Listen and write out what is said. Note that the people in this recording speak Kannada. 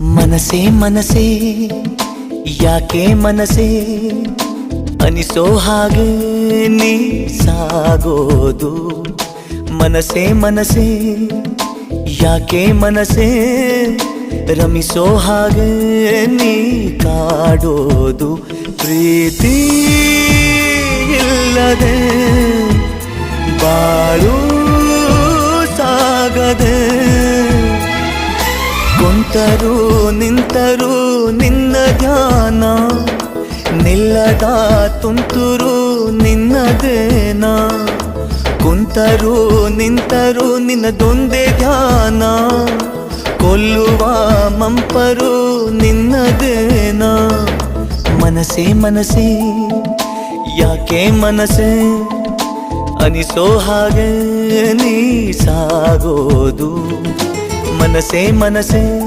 ಮನಸೇ ಮನಸೇ ಯಾಕೆ ಮನಸೇ ಅನಿಸೋ ಹಾಗೆ ನೀ ಸಾಗೋದು. ಮನಸೇ ಮನಸೇ ಯಾಕೆ ಮನಸೇ ರಮಿಸೋ ಹಾಗೆ ನೀ ಕಾಡೋದು. ಪ್ರೀತಿ ಇಲ್ಲದೆ ಬಾಳು ಸಾಗದೆ ಕುಂತರು ನಿಂತರು ನಿನ್ನ ಧ್ಯಾನ. ನಿಲ್ಲದ ತುಂತುರು ನಿನ್ನದೇನ ಕುಂತರು, ನಿಂತರು ನಿನ್ನದೊಂದೇ ಧ್ಯಾನ. ಕೊಲ್ಲುವ ಮಂಪರು ನಿನ್ನದೇನ ಮನಸೇ ಮನಸೇ ಯಾಕೆ ಮನಸೇ ಅನಿಸೋ ಹಾಗೆ ನೀ ಸಾಗೋದು. ಮನಸೇ ಮನಸೇ